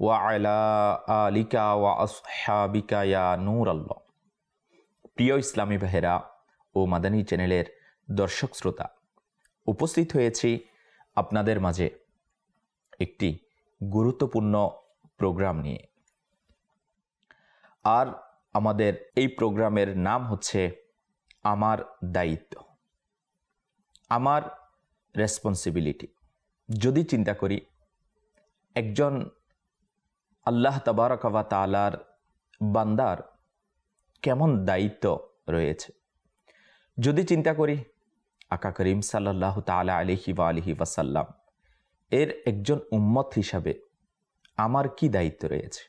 ওয়া আলা আলিকা ওয়া নূর আল্লাহ প্রিয় ইসলামী ভাইরা ও মাদানী চ্যানেলের দর্শক শ্রোতা, উপস্থিত হয়েছি আপনাদের মাঝে একটি গুরুত্বপূর্ণ প্রোগ্রাম নিয়ে। আর আমাদের এই প্রোগ্রামের নাম হচ্ছে আমার দায়িত্ব আমার রেসপন্সিবিলিটি যদি চিন্তা করি, একজন আল্লাহ তাবারকাবা তালার বান্দার কেমন দায়িত্ব রয়েছে? যদি চিন্তা করি, আকা করিম সাল্লাহ তালা আলিহি বা আলিহি ওয়াসাল্লাম এর একজন উম্মত হিসাবে আমার কি দায়িত্ব রয়েছে?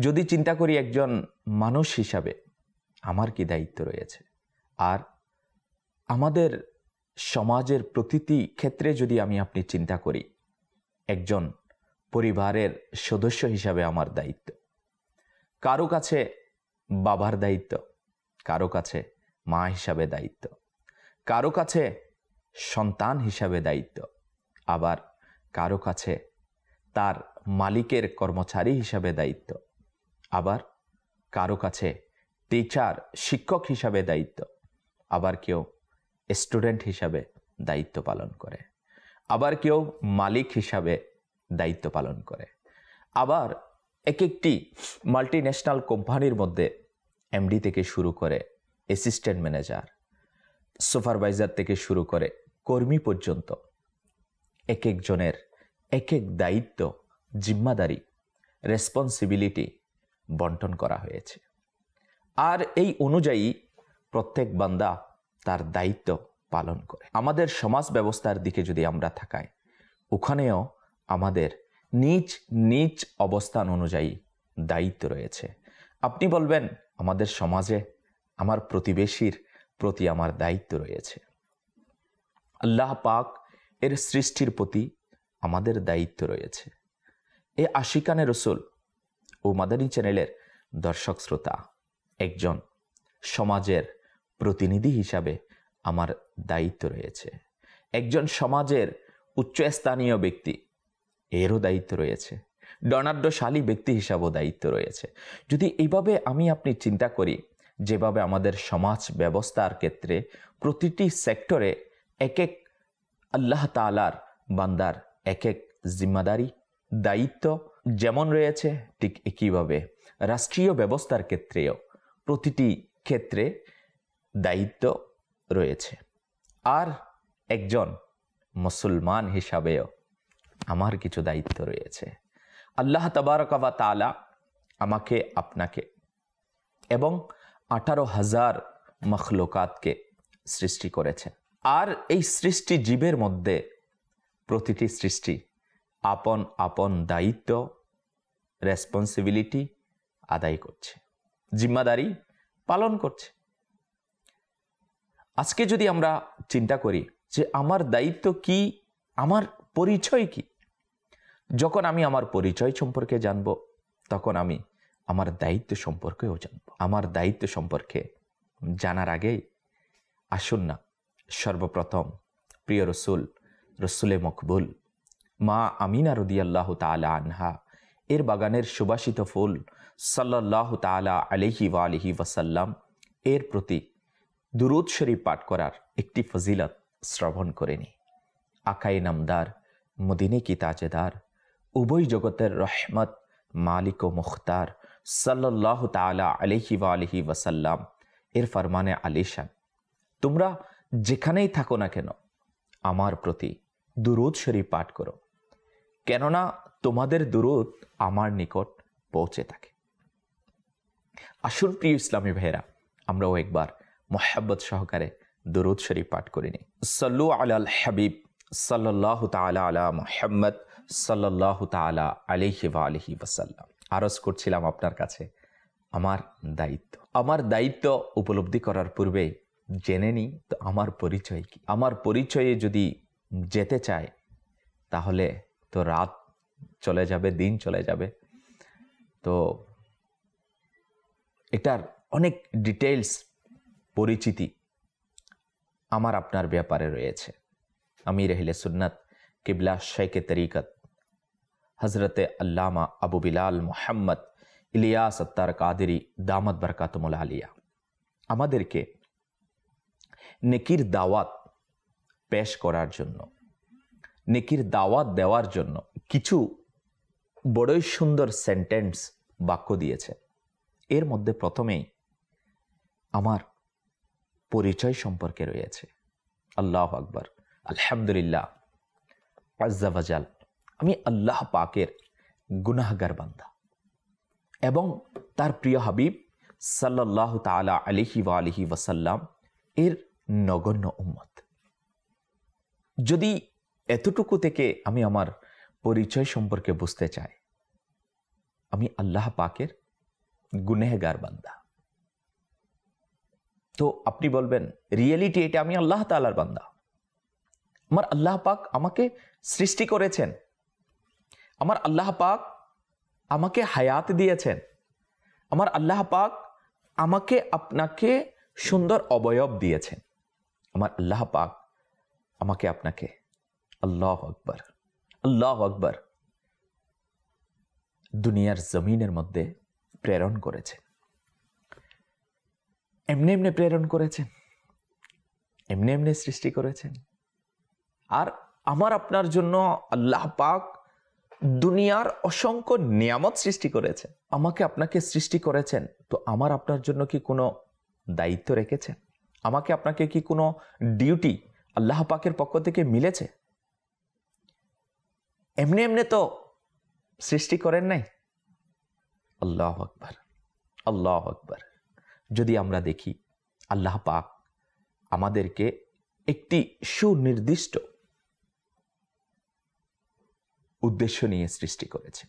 যদি চিন্তা করি একজন মানুষ হিসাবে আমার কি দায়িত্ব রয়েছে? আর আমাদের সমাজের প্রতিটি ক্ষেত্রে যদি আমি আপনি চিন্তা করি, একজন পরিবারের সদস্য হিসাবে আমার দায়িত্ব। কারও কাছে বাবার দায়িত্ব, কারও কাছে মা হিসাবে দায়িত্ব, কারও কাছে সন্তান হিসাবে দায়িত্ব, আবার কারও কাছে তার মালিকের কর্মচারী হিসাবে দায়িত্ব, আবার কারও কাছে টিচার শিক্ষক হিসাবে দায়িত্ব, আবার কেউ স্টুডেন্ট হিসাবে দায়িত্ব পালন করে, আবার কেউ মালিক হিসাবে দায়িত্ব পালন করে। আবার এক একটি মাল্টি ন্যাশনাল কোম্পানির মধ্যে এমডি থেকে শুরু করে অ্যাসিস্ট্যান্ট ম্যানেজার সুপারভাইজার থেকে শুরু করে কর্মী পর্যন্ত এক একজনের এক এক দায়িত্ব, জিম্মাদারি রেসপন্সিবিলিটি বন্টন করা হয়েছে। আর এই অনুযায়ী প্রত্যেক বান্দা তার দায়িত্ব পালন করে। আমাদের সমাজ ব্যবস্থার দিকে যদি আমরা থাকাই ওখানেও আমাদের নিজ নিজ অবস্থান অনুযায়ী দায়িত্ব রয়েছে। আপনি বলবেন, আমাদের সমাজে আমার প্রতিবেশীর প্রতি আমার দায়িত্ব রয়েছে। আল্লাহ পাক এর সৃষ্টির প্রতি আমাদের দায়িত্ব রয়েছে। এ আশিকানে রসুল ও মাদানী চ্যানেলের দর্শক শ্রোতা একজন সমাজের প্রতিনিধি হিসাবে আমার দায়িত্ব রয়েছে। একজন সমাজের উচ্চস্থানীয় ব্যক্তি এরও দায়িত্ব রয়েছে। ডনাঢ্যশালী ব্যক্তি হিসাবেও দায়িত্ব রয়েছে। যদি এইভাবে আমি আপনি চিন্তা করি, যেভাবে আমাদের সমাজ ব্যবস্থার ক্ষেত্রে প্রতিটি সেক্টরে এক এক আল্লাহ তালার বান্দার এক এক জিম্মাদারি, দায়িত্ব যেমন রয়েছে, ঠিক একইভাবে রাষ্ট্রীয় ব্যবস্থার ক্ষেত্রেও প্রতিটি ক্ষেত্রে দায়িত্ব রয়েছে। আর একজন মুসলমান হিসাবেও আমার কিছু দায়িত্ব রয়েছে। আল্লাহ তবারকাবা তালা আমাকে, আপনাকে এবং আঠারো হাজার মখলোকাতকে সৃষ্টি করেছেন। আর এই সৃষ্টি জীবের মধ্যে প্রতিটি সৃষ্টি আপন আপন দায়িত্ব রেসপন্সিবিলিটি আদায় করছে, জিম্মাদারি পালন করছে। আজকে যদি আমরা চিন্তা করি যে আমার দায়িত্ব কি, আমার পরিচয় কি যখন আমি আমার পরিচয় সম্পর্কে জানব, তখন আমি আমার দায়িত্ব সম্পর্কেও জানব। আমার দায়িত্ব সম্পর্কে জানার আগেই আসুন না, সর্বপ্রথম প্রিয় রসুল, রসুলে মকবুল, মা আমিনা রদিয়াল্লাহ তালা আনহা, এর বাগানের সুবাসিত ফুল সাল্লাহ তালা আলহি ওয়া আলহি ওয়াসাল্লাম, এর প্রতি দুরুদ শরীফ পাঠ করার একটি ফজিলত শ্রবণ করেনি আকাই নামদার, মদিনে কি তাজেদার উভয় জগতের রহমত মালিক ও মুখতার সাল্লাহ তালা আলহি ওয়া আলহি ওয়াসাল্লাম। এর ফরমানে আলিশান তোমরা যেখানেই থাকো না কেন, আমার প্রতি দুরুদ শরীফ পাঠ করো। কেননা তোমাদের দুরুদ আমার নিকট পৌঁছে থাকে। আসুন প্রিয় ইসলামী ভাইরা আমরাও একবার মোহাব্বত সহকারে দুরুদ শরীফ পাঠ করিনি সল্লু আলাল হাবিব সাল্লাহ তালা আলা মোহাম্মদ সাল্লাহ তালা আলিহি বা আলহি ওসাল্লাম আরজ করছিলাম আপনার কাছে আমার দায়িত্ব। আমার দায়িত্ব উপলব্ধি করার পূর্বে জেনে নিই তো আমার পরিচয় কি? আমার পরিচয়ে যদি যেতে চায়, তাহলে তো রাত চলে যাবে, দিন চলে যাবে। তো এটার অনেক ডিটেলস পরিচিতি আমার আপনার ব্যাপারে রয়েছে। আমি রহিলে সুন্নত কিবলা শেখ তরিকত। হজরতে আল্লামা আবু বিলাল মোহাম্মদ ইলিয়া সত্তার কাদেরি দামদ বরকাতমুল আলিয়া। আমাদেরকে নেকির দাওয়াত পেশ করার জন্য, নেকির দাওয়াত দেওয়ার জন্য কিছু বড়ই সুন্দর সেন্টেন্স বাক্য দিয়েছে। এর মধ্যে প্রথমেই আমার পরিচয় সম্পর্কে রয়েছে। আল্লাহ আকবর। আলহামদুলিল্লাহ। আজাল আমি আল্লাহ পাকের গুনাহগার বান্দা। এবং তার প্রিয় হাবিব সাল্লাহ তালা আলিহি ওয়া আলিহি ওয়াসাল্লাম এর নগণ্য উম্মত। যদি এতটুকু থেকে আমি আমার পরিচয় সম্পর্কে বুঝতে চাই, আমি আল্লাহ পাকের গুনেহগার বান্দা। তো আপনি বলবেন, রিয়েলিটি এটা আমি আল্লাহ তালার বান্দা। আমার আল্লাহ পাক আমাকে সৃষ্টি করেছেন। আমার আল্লাহ পাক আমাকে হায়াত দিয়েছেন। আমার আল্লাহ পাক আমাকে আপনাকে সুন্দর অবয়ব দিয়েছেন। আমার আল্লাহ পাক আমাকে আপনাকে আল্লাহ আকবর আল্লাহ আকবর দুনিয়ার জমিনের মধ্যে প্রেরণ করেছেন। এমনি এমনি প্রেরণ করেছেন। এমনি এমনি সৃষ্টি করেছেন। আর আমার আপনার জন্য আল্লাহ পাক দুনিয়ার অসংখ্য নিয়ামত সৃষ্টি করেছে। আমাকে আপনাকে সৃষ্টি করেছেন। তো আমার আপনার জন্য কি কোনো দায়িত্ব রেখেছেন? আমাকে আপনাকে কি কোনো ডিউটি আল্লাহ পাকের পক্ষ থেকে মিলেছে? এমনি এমনি তো সৃষ্টি করেন নাই। আল্লাহ আকবর আল্লাহ আকবর। যদি আমরা দেখি, আল্লাহ পাক আমাদেরকে একটি সুনির্দিষ্ট উদ্দেশ্য নিয়ে সৃষ্টি করেছে।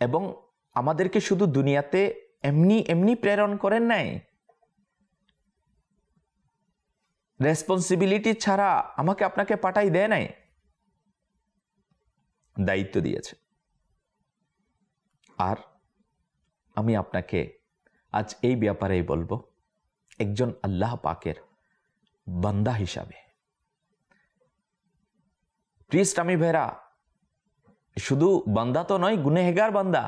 এবং আমাদেরকে শুধু দুনিয়াতে এমনি এমনি প্রেরণ করেন নাই। রেসপন্সিবিলিটি ছাড়া আমাকে আপনাকে পাঠাই দেয় নাই। দায়িত্ব দিয়েছে। আর আমি আপনাকে আজ এই ব্যাপারেই বলব, একজন আল্লাহ পাকের বান্দা হিসাবে। প্রিস্ট আমি ভেরা শুধু বান্দা তো নয়, গুনেহেগার বান্দা।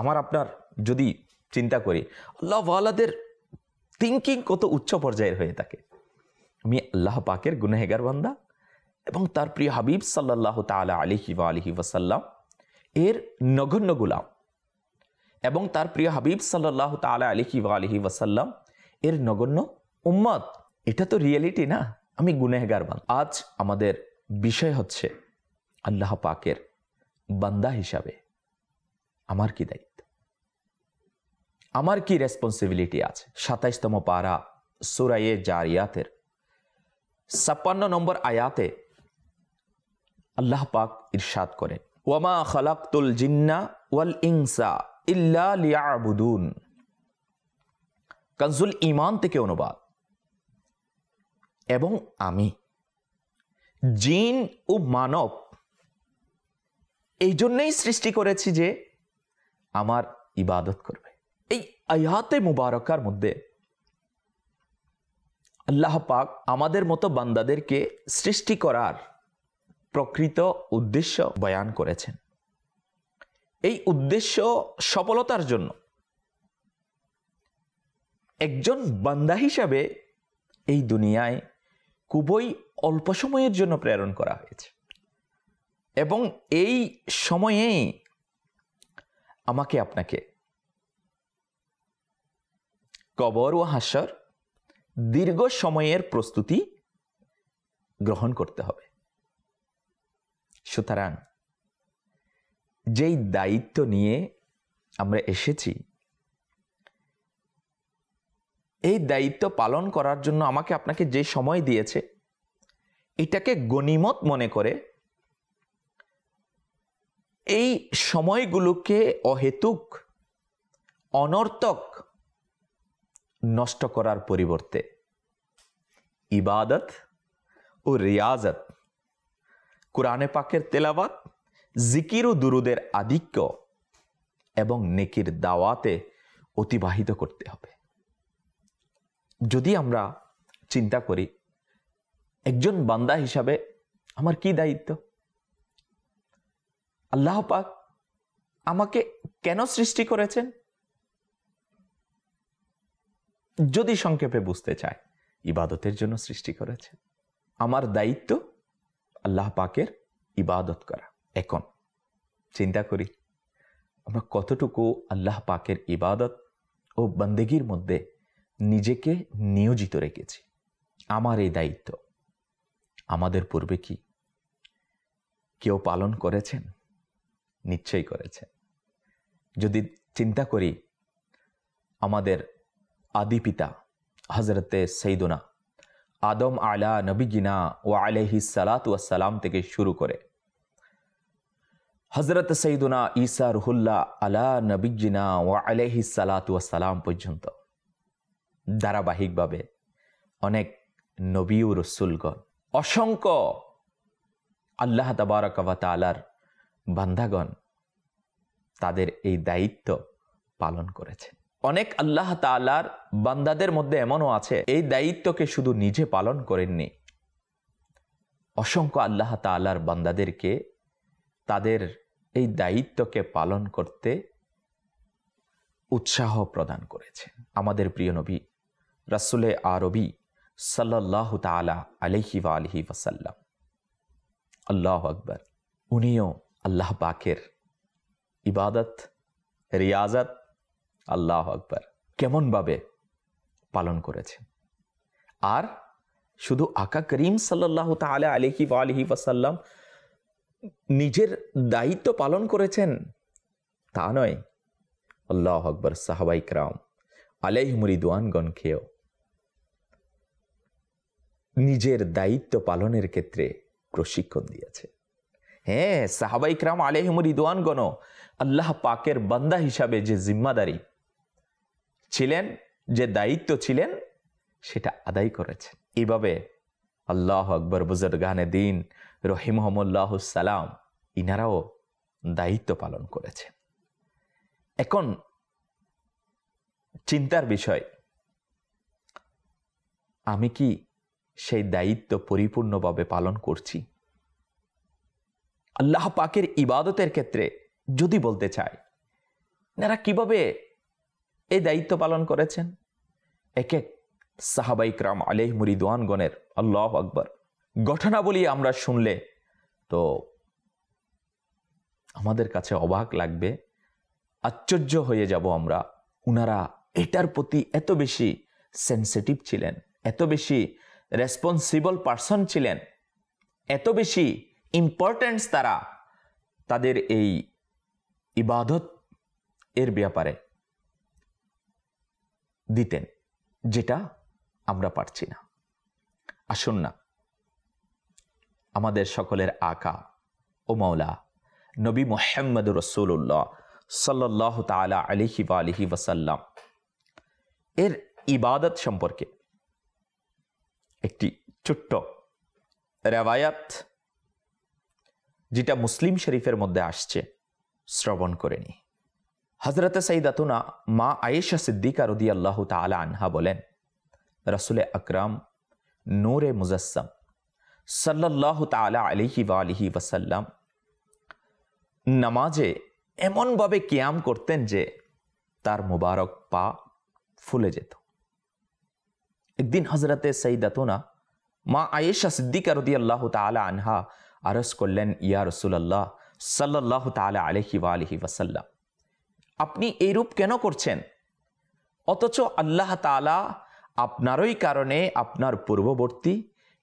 আমার আপনার যদি চিন্তা করি, আল্লাহ ওয়ালাদের থিঙ্কিং কত উচ্চ পর্যায়ের হয়ে থাকে। আমি আল্লাহ পাকের গুনেহেগার বান্দা এবং তার প্রিয় হাবিব সাল্লাহ তালা আলিহি বা আলিহি ওয়াসাল্লাম এর নগণ্য গুলাম এবং তার প্রিয় হাবিব সাল্লাহ তালা আলিহি বা আলিহি ওয়াসাল্লাম এর নগণ্য উম্মত। এটা তো রিয়েলিটি না। আমি গুনেহগার বান আজ আমাদের বিষয় হচ্ছে আল্লাহ পাকের বান্দা হিসাবে আমার কি দায়িত্ব? আমার কি রেসপন্সিবিলিটি আছে? সাতাইশতম পারা সুরাইয়ে জারিয়াতের ছাপ্পান্ন নম্বর আয়াতে আল্লাহ পাক ইরশাদ করেন, ওয়ামা খালাক্তুল জিন্না ওয়াল ইনসা ইল্লা লিয়াবুদুন। কানজুল ইমান থেকে অনুবাদ। এবং আমি। জিন ও মানব, এই জন্যই সৃষ্টি করেছি যে আমার ইবাদত করবে। এই আয়াতে মুবারকার মধ্যে আল্লাহ পাক আমাদের মতো বান্দাদেরকে সৃষ্টি করার প্রকৃত উদ্দেশ্য বয়ান করেছেন। এই উদ্দেশ্য সফলতার জন্য একজন বান্দা হিসাবে এই দুনিয়ায় খুবই অল্প সময়ের জন্য প্রেরণ করা হয়েছে। এবং এই সময়েই আমাকে আপনাকে কবর ও হাস্যর দীর্ঘ সময়ের প্রস্তুতি গ্রহণ করতে হবে। সুতরাং যেই দায়িত্ব নিয়ে আমরা এসেছি এই দায়িত্ব পালন করার জন্য আমাকে আপনাকে যে সময় দিয়েছে, এটাকে গণিমত মনে করে, এই সময়গুলোকে অহেতুক, অনর্থক নষ্ট করার পরিবর্তে ইবাদত ও রিয়াজত, কোরআনে পাকের তেলাবাত জিকির ও দুরুদের আধিক্য এবং নেকির দাওয়াতে অতিবাহিত করতে হবে। যদি আমরা চিন্তা করি, একজন বান্দা হিসাবে আমার কি দায়িত্ব? আল্লাহ পাক আমাকে কেন সৃষ্টি করেছেন? যদি সংক্ষেপে বুঝতে চায় ইবাদতের জন্য সৃষ্টি করেছেন। আমার দায়িত্ব আল্লাহ পাকের ইবাদত করা। এখন চিন্তা করি, আমরা কতটুকু আল্লাহ পাকের ইবাদত ও বন্দেগীর মধ্যে নিজেকে নিয়োজিত রেখেছি। আমার এই দায়িত্ব। আমাদের পূর্বে কি? কেউ পালন করেছেন? নিশ্চয়ই করেছেন। যদি চিন্তা করি, আমাদের আদি পিতা হজরতে সৈদুনা আদম আলা নবীগিনা ও আলহি সালাত সালাম থেকে শুরু করে হজরত সৈদুনা ঈসা রুহুল্লাহ আলা নবীগিনা ও আলহি সালাত সালাম পর্যন্ত ধারাবাহিকভাবে অনেক নবী ও রসুলগণ। অসংখ্য আল্লাহ তাবারকালার বান্ধাগণ তাদের এই দায়িত্ব পালন করেছেন অনেক আল্লাহ তালার বান্দাদের মধ্যে এমনও আছে, এই দায়িত্বকে শুধু নিজে পালন করেননি, অসংখ্য আল্লাহ তালার বান্দাদেরকে তাদের এই দায়িত্বকে পালন করতে উৎসাহ প্রদান করেছে। আমাদের প্রিয় নবী রাসুলে আরবি সাল্লাহ তালা আলহি আলহি ওয়াসাল্লাম। আল্লাহ আকবর। উনিও আল্লাহ পাকের ইবাদত, রিয়াজত আল্লাহ আকবর। কেমনভাবে পালন করেছেন আর শুধু আকা করিম সাল্লাহ তালা আলহি আলহি ওয়াসাল্লাম নিজের দায়িত্ব পালন করেছেন, তা নয়। আল্লাহ আকবর সাহাবাই ক্রাম আলাইহ মুরিদওয়ানগণকেও নিজের দায়িত্ব পালনের ক্ষেত্রে প্রশিক্ষণ দিয়েছে। হ্যাঁ সাহাবাই ক্রাম আলেহমুর ইদওয়ানগণ আল্লাহ পাকের বান্দা হিসাবে যে জিম্মাদারি ছিলেন, যে দায়িত্ব ছিলেন, সেটা আদায় করেছেন। এভাবে আল্লাহ আকবর বুজরগানে দিন রহিমহমুল্লাহ সালাম, ইনারাও দায়িত্ব পালন করেছেন এখন চিন্তার বিষয়, আমি কি সেই দায়িত্ব পরিপূর্ণভাবে পালন করছি। আল্লাহ পাকের ইবাদতের ক্ষেত্রে যদি বলতে চায় এরা কীভাবে এই দায়িত্ব পালন করেছেন? এক এক সাহাবাইকরাম আলেহ মুরিদওয়ানগণের আল্লাহ আকবর ঘটনাবলী আমরা শুনলে তো আমাদের কাছে অবাক লাগবে, আশ্চর্য হয়ে যাব আমরা, উনারা এটার প্রতি এত বেশি সেন্সিটিভ ছিলেন, এত বেশি রেসপন্সিবল পার্সন ছিলেন। এত বেশি ইম্পর্টেন্স তারা তাদের এই ইবাদত এর ব্যাপারে দিতেন, যেটা আমরা পারছি না। আসুন না, আমাদের সকলের আকা ও মৌলা নবী মোহাম্মদ রসুল্লাহ সাল্লাহ তালা আলিহি বা আলিহি ওয়াসাল্লাম এর ইবাদত সম্পর্কে একটি ছোট্ট রেওয়ায়াত, যেটা মুসলিম শরীফের মধ্যে আসছে, শ্রবণ করে নি। হজরত সঈদাতুনা মা আয়েশা সিদ্দিকা রদি আল্লাহ তালা আনহা বলেন, রসুলে আকরাম নূরে মুজস্সম সাল্লাহ তালা আলিহি বা আলিহি ওয়াসাল্লাম নামাজে এমনভাবে কিয়াম করতেন যে তার মুবারক পা ফুলে যেত। একদিন হজরতে সঈদাতুনা মা আয়েশা সিদ্দিকা রদি আল্লাহ তালা আনহা আরস করলেন, ইয়া রসুল্লাহ সাল্লাহ তালা আলহি ওয়া আলহি ওয়াসাল্লাম, আপনি এইরূপ কেন করছেন? অথচ আল্লাহ তালা আপনারই কারণে আপনার পূর্ববর্তী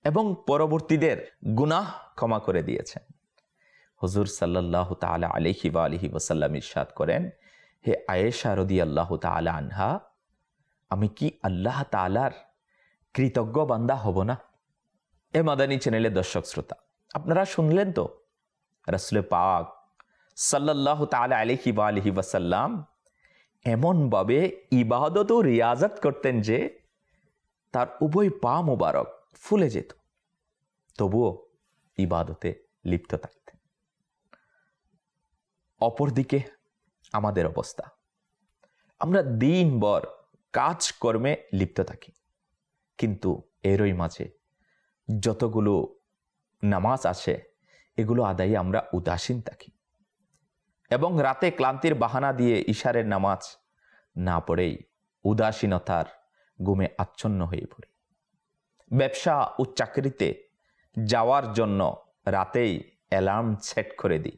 এবং পরবর্তীদের গুনাহ ক্ষমা করে দিয়েছেন। হজুর সাল্লাহ তালা আলহি বা আলহি ওসাল্লাম ইরশাদ করেন, হে আয়েশা রদি আল্লাহ তালা আনহা, আমি কি আল্লাহ তালার কৃতজ্ঞ বান্দা হব না। এ মাদানী চ্যানেলের দর্শক শ্রোতা, আপনারা শুনলেন তো? রাসুলে পাক সাল্লাহ তালা আলহি বা আলহি ওয়াসাল্লাম এমনভাবে ইবাদত ও রিয়াজত করতেন যে তার উভয় পা মোবারক ফুলে যেত, তবুও ইবাদতে লিপ্ত থাকতেন। অপরদিকে আমাদের অবস্থা, আমরা দিনভর কাজকর্মে লিপ্ত থাকি। কিন্তু এরই মাঝে যতগুলো নামাজ আছে, এগুলো আদায়ে আমরা উদাসীন থাকি। এবং রাতে ক্লান্তির বাহানা দিয়ে ইশারের নামাজ না পড়েই উদাসীনতার গুমে আচ্ছন্ন হয়ে পড়ি। ব্যবসা ও চাকরিতে যাওয়ার জন্য রাতেই অ্যালার্ম সেট করে দিই,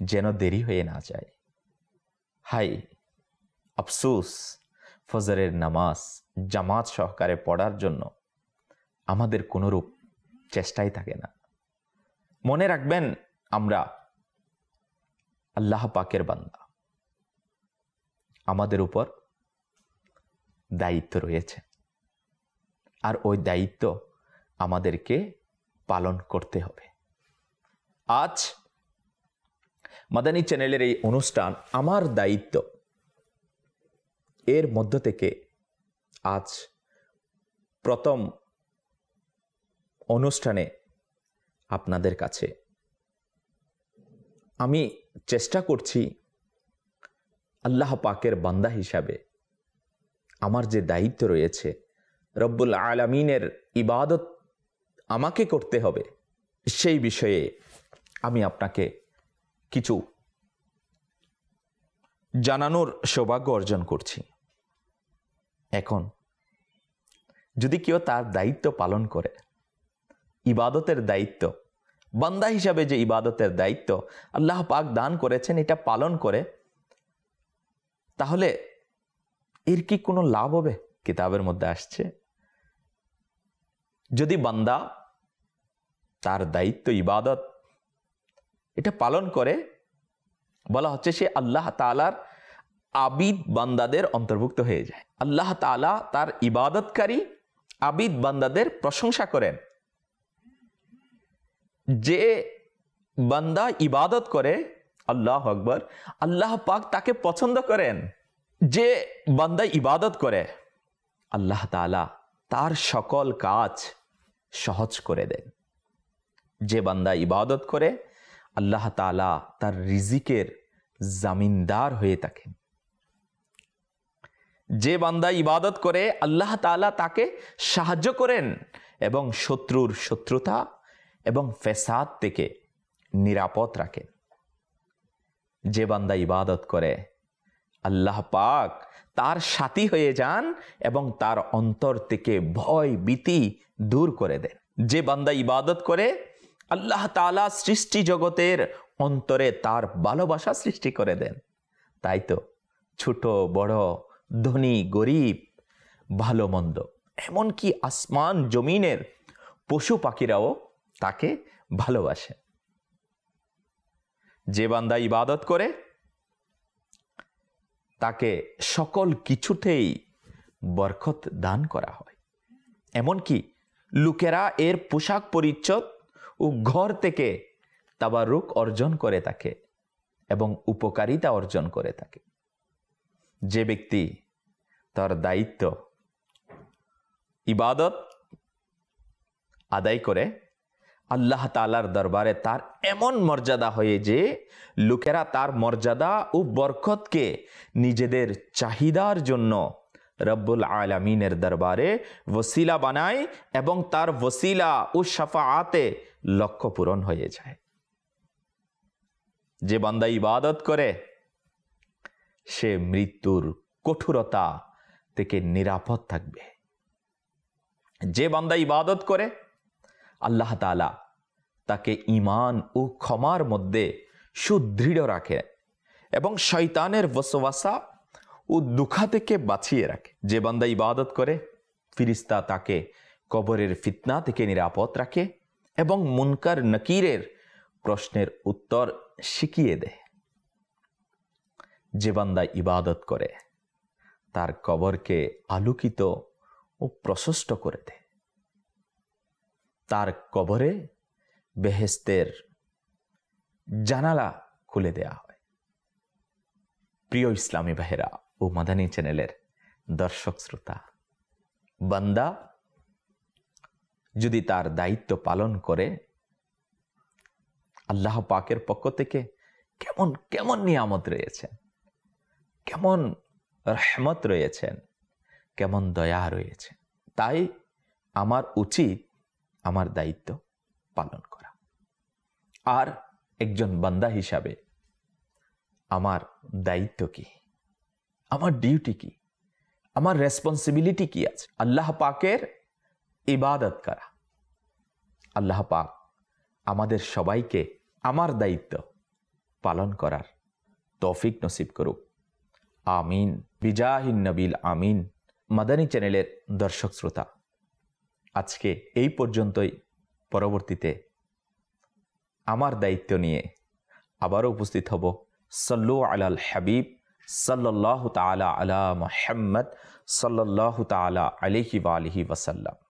যেন দেরি হয়ে না যায়। হাই আফসুস। ফজরের নামাজ জামাত সহকারে পড়ার জন্য আমাদের কোনোরূপ চেষ্টাই থাকে না। মনে রাখবেন, আমরা আল্লাহ পাকের বান্দা। আমাদের উপর দায়িত্ব রয়েছে। আর ওই দায়িত্ব আমাদেরকে পালন করতে হবে। আজ মাদানী চ্যানেলের এই অনুষ্ঠান আমার দায়িত্ব। এর মধ্য থেকে আজ প্রথম অনুষ্ঠানে আপনাদের কাছে আমি চেষ্টা করছি আল্লাহ পাকের বান্দা হিসাবে আমার যে দায়িত্ব রয়েছে, রব্বুল আলমিনের ইবাদত আমাকে করতে হবে, সেই বিষয়ে আমি আপনাকে কিছু জানানোর সৌভাগ্য অর্জন করছি। এখন, যদি কেউ তার দায়িত্ব পালন করে, ইবাদতের দায়িত্ব, বান্দা হিসাবে যে ইবাদতের দায়িত্ব আল্লাহ পাক দান করেছেন, এটা পালন করে, তাহলে এর কি কোনো লাভ হবে? কিতাবের মধ্যে আসছে। যদি বান্দা তার দায়িত্ব, ইবাদত, এটা পালন করে বলা হচ্ছে সে আল্লাহ তালার আবিদ বান্দাদের অন্তর্ভুক্ত হয়ে যায়। আল্লাহ তালা তার ইবাদতকারী আবিদ বান্দাদের প্রশংসা করেন। যে বান্দা ইবাদত করে, আল্লাহ আকবর, আল্লাহ পাক তাকে পছন্দ করেন। যে বান্দা ইবাদত করে, আল্লাহ তালা তার সকল কাজ সহজ করে দেন। যে বান্দা ইবাদত করে, আল্লাহ তালা তার রিজিকের জামিনদার হয়ে থাকেন। যে বান্দা ইবাদত করে, আল্লাহ তালা তাকে সাহায্য করেন এবং শত্রুর শত্রুতা এবং ফেসাদ থেকে নিরাপদ রাখেন। যে বান্দা ইবাদত করে, আল্লাহ পাক তার সাথী হয়ে যান এবং তার অন্তর থেকে ভয়, ভীতি দূর করে দেন। যে বান্দা ইবাদত করে, আল্লাহ তালা সৃষ্টি জগতের অন্তরে তার ভালোবাসা সৃষ্টি করে দেন। তাই তো, ছোট, বড়, ধনী, গরিব, ভালো, মন্দ, এমনকি আসমান, জমিনের পশু পাখিরাও তাকে ভালোবাসে। যে বান্দা ইবাদত করে, তাকে সকল কিছুতেই বরকত দান করা হয়। এমনকি লোকেরা এর পোশাক পরিচ্ছদ ও ঘর থেকে তাবারুক অর্জন করে থাকে এবং উপকারিতা অর্জন করে থাকে যে ব্যক্তি তার দায়িত্ব, ইবাদত আদায় করে, আল্লাহ তালার দরবারে তার এমন মর্যাদা হয়ে যে, লোকেরা তার মর্যাদা ও বরকতকে নিজেদের চাহিদার জন্য রব্বুল আলমিনের দরবারে ওসিলা বানায় এবং তার ওসিলা ও সাফাআতে লক্ষ্য পূরণ হয়ে যায়। যে বান্দা ইবাদত করে, সে মৃত্যুর কঠোরতা থেকে নিরাপদ থাকবে। যে বান্দা ইবাদত করে, আল্লাহ তালা তাকে ইমান ও ক্ষমার মধ্যে সুদৃঢ় রাখে এবং শৈতানের বসবাসা ও দুঃখা থেকে বাঁচিয়ে রাখে। যে বান্দা ইবাদত করে, ফিরিস্তা তাকে কবরের ফিতনা থেকে নিরাপদ রাখে এবং মুনকার, নকিরের প্রশ্নের উত্তর শিখিয়ে দেয় যে বান্দা ইবাদত করে, তার কবরকে আলোকিত ও প্রশস্ত করে দেয় তার কবরে বেহেস্তের জানালা খুলে দেয়া হয়। প্রিয় ইসলামী বাহেরা ও মাদানী চ্যানেলের দর্শক শ্রোতা, বান্দা যদি তার দায়িত্ব পালন করে আল্লাহ পাকের পক্ষ থেকে কেমন কেমন নিয়ামত রয়েছেন? কেমন রহমত রয়েছেন? কেমন দয়া রয়েছে? তাই আমার উচিত, আমার দায়িত্ব পালন করা। আর একজন বান্দা হিসাবে আমার দায়িত্ব কি? আমার ডিউটি কি? আমার রেসপন্সিবিলিটি কি আছে? আল্লাহ পাকের ইবাদত করা। আল্লাহ পাক আমাদের সবাইকে আমার দায়িত্ব পালন করার তৌফিক নসিব করুক। আমিন। বিজাহিন নবিল আমিন। মাদানী চ্যানেলের দর্শক শ্রোতা, আজকে এই পর্যন্তই। পরবর্তীতে আমার দায়িত্ব নিয়ে আবারও উপস্থিত হব। সল্লু আলাল হাবিব সাল্লাহ তালা আলা মোহাম্মদ সাল্লাহ তালা আলিহি আলহি ওয়াসাল্লাম।